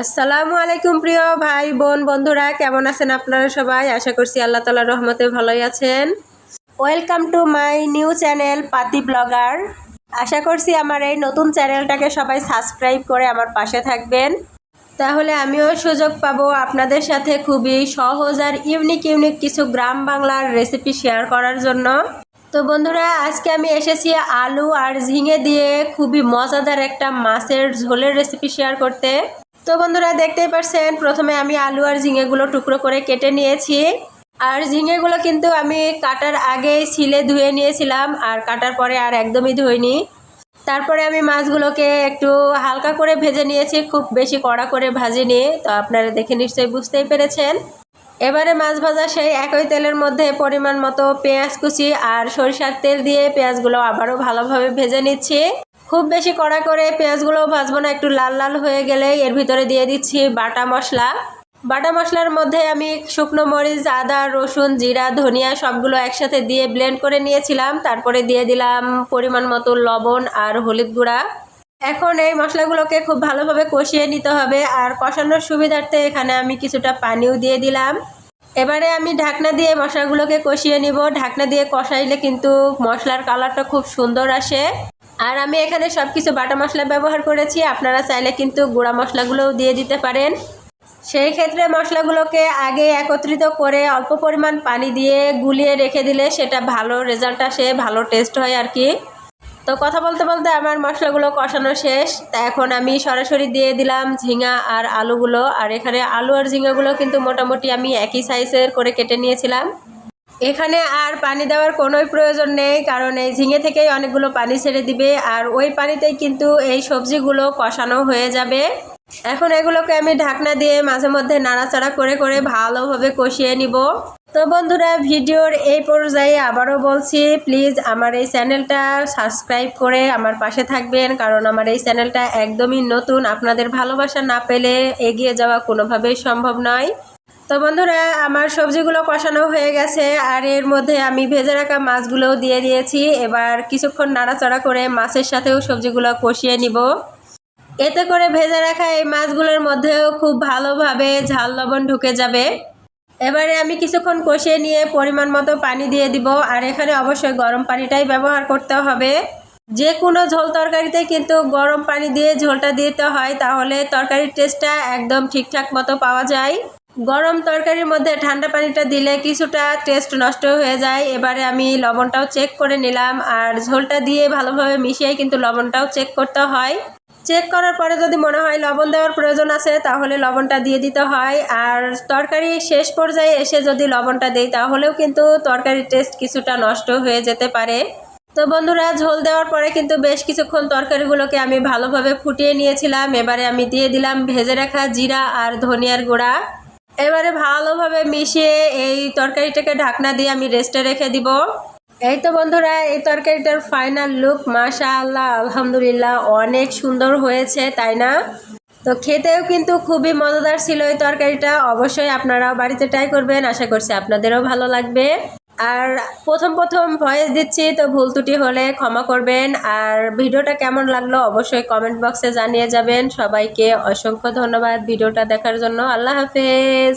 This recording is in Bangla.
আসসালামু আলাইকুম প্রিয় ভাই বোন বন্ধুরা, কেমন আছেন আপনারা সবাই? আশা করছি আল্লাহ তালার রহমতে ভালোই আছেন। Welcome to my new channel পাতি ব্লগার আশা করছি আমার এই নতুন চ্যানেলটাকে সবাই সাবস্ক্রাইব করে আমার পাশে থাকবেন। তাহলে আমিও সুযোগ পাবো আপনাদের সাথে খুবই সহজ আর ইউনিক ইউনিক কিছু গ্রাম বাংলার রেসিপি শেয়ার করার জন্য। তো বন্ধুরা, আজকে আমি এসেছি আলু আর ঝিঙে দিয়ে খুবই মজাদার একটা মাছের ঝোলের রেসিপি শেয়ার করতে। তো বন্ধুরা দেখতেই পারছেন, প্রথমে আমি আলু আর ঝিঙেগুলো টুকরো করে কেটে নিয়েছি। আর ঝিঙেগুলো কিন্তু আমি কাটার আগেই ছিলে ধুয়ে নিয়েছিলাম, আর কাটার পরে আর একদমই ধুইনি। তারপরে আমি মাছগুলোকে একটু হালকা করে ভেজে নিয়েছি, খুব বেশি কড়া করে ভাজিনি, তো আপনারা দেখে নিশ্চয়ই বুঝতেই পেরেছেন। এবারে মাছ ভাজা সেই একই তেলের মধ্যে পরিমাণ মতো পেঁয়াজ কুচি আর সরিষার তেল দিয়ে পেঁয়াজগুলো আবারও ভালোভাবে ভেজে নিচ্ছি। খুব বেশি কড়া করে পেঁয়াজগুলো ভাজবো না, একটু লাল লাল হয়ে গেলে এর ভিতরে দিয়ে দিচ্ছি বাটা মশলা। বাটা মশলার মধ্যে আমি শুকনো মরিচ, আদা, রসুন, জিরা, ধনিয়া সবগুলো একসাথে দিয়ে ব্লেন্ড করে নিয়েছিলাম। তারপরে দিয়ে দিলাম পরিমাণ মতো লবণ আর হলুদ গুঁড়া। এখন এই মশলাগুলোকে খুব ভালোভাবে কষিয়ে নিতে হবে আর কষানোর সুবিধার্থে এখানে আমি কিছুটা পানিও দিয়ে দিলাম। এবারে আমি ঢাকনা দিয়ে মশলাগুলোকে কষিয়ে নিব। ঢাকনা দিয়ে কষাইলে কিন্তু মশলার কালারটা খুব সুন্দর আসে। আর আমি এখানে সব কিছু বাটা মশলা ব্যবহার করেছি, আপনারা চাইলে কিন্তু গুঁড়া মশলাগুলোও দিয়ে দিতে পারেন। সেই ক্ষেত্রে মশলাগুলোকে আগে একত্রিত করে অল্প পরিমাণ পানি দিয়ে গুলিয়ে রেখে দিলে সেটা ভালো রেজাল্ট আসে, ভালো টেস্ট হয় আর কি। তো কথা বলতে বলতে আমার মশলাগুলো কষানো শেষ। তা এখন আমি সরাসরি দিয়ে দিলাম ঝিঙা আর আলুগুলো। আর এখানে আলু আর ঝিঙাগুলো কিন্তু মোটামুটি আমি একই সাইজের করে কেটে নিয়েছিলাম। এখানে আর পানি দেওয়ার কোনোই প্রয়োজন নেই, কারণ এই ঝিঙে থেকেই অনেকগুলো পানি ছেড়ে দিবে, আর ওই পানিতেই কিন্তু এই সবজিগুলো কষানো হয়ে যাবে। এখন এগুলোকে আমি ঢাকনা দিয়ে মাঝে মধ্যে নাড়াচাড়া করে করে ভালোভাবে কষিয়ে নিব। তো বন্ধুরা, ভিডিওর এই পর্যায়ে আবারও বলছি, প্লিজ আমার এই চ্যানেলটা সাবস্ক্রাইব করে আমার পাশে থাকবেন, কারণ আমার এই চ্যানেলটা একদমই নতুন। আপনাদের ভালোবাসা না পেলে এগিয়ে যাওয়া কোনোভাবেই সম্ভব নয়। তো বন্ধুরা, আমার সবজিগুলো কষানো হয়ে গেছে, আর এর মধ্যে আমি ভেজে রাখা মাছগুলোও দিয়ে দিয়েছি। এবার কিছুক্ষণ নাড়াচাড়া করে মাছের সাথেও সবজিগুলো কষিয়ে নিব। এতে করে ভেজে রাখা এই মাছগুলোর মধ্যেও খুব ভালোভাবে ঝাল লবণ ঢুকে যাবে। এবারে আমি কিছুক্ষণ কষিয়ে নিয়ে পরিমাণ মতো পানি দিয়ে দিব, আর এখানে অবশ্যই গরম পানিটাই ব্যবহার করতে হবে। যে কোনো ঝোল তরকারিতে কিন্তু গরম পানি দিয়ে ঝোলটা দিতে হয়, তাহলে তরকারির টেস্টটা একদম ঠিকঠাক মতো পাওয়া যায়। গরম তরকারির মধ্যে ঠান্ডা পানিটা দিলে কিছুটা টেস্ট নষ্ট হয়ে যায়। এবারে আমি লবণটাও চেক করে নিলাম আর ঝোলটা দিয়ে ভালোভাবে মিশিয়ে কিন্তু লবণটাও চেক করতে হয়। চেক করার পরে যদি মনে হয় লবণ দেওয়ার প্রয়োজন আছে, তাহলে লবণটা দিয়ে দিতে হয়। আর তরকারি শেষ পর্যায়ে এসে যদি লবণটা দেই, তাহলেও কিন্তু তরকারির টেস্ট কিছুটা নষ্ট হয়ে যেতে পারে। তো বন্ধুরা, ঝোল দেওয়ার পরে কিন্তু বেশ কিছুক্ষণ তরকারিগুলোকে আমি ভালোভাবে ফুটিয়ে নিয়েছিলাম। এবারে আমি দিয়ে দিলাম ভেজে রাখা জিরা আর ধনিয়ার গুঁড়া। এবারে ভালোভাবে মিশিয়ে এই তরকারিটাকে ঢাকনা দিয়ে আমি রেস্টে রেখে দিব। এই তো বন্ধুরা, এই তরকারিটার ফাইনাল লুক মাশা আল্লাহ আলহামদুলিল্লাহ, অনেক সুন্দর হয়েছে, তাই না? তো খেতেও কিন্তু খুবই মজাদার ছিল এই তরকারিটা, অবশ্যই আপনারাও বাড়িতে ট্রাই করবেন, আশা করছি আপনাদেরও ভালো লাগবে। আর প্রথম প্রথম ভয়েস দিচ্ছি, তো ভুল ত্রুটি হলে ক্ষমা করবেন। আর ভিডিওটা কেমন লাগল অবশ্যই কমেন্ট বক্সে জানিয়ে যাবেন। সবাইকে অসংখ্য ধন্যবাদ ভিডিওটা দেখার জন্য। আল্লাহ হাফেজ।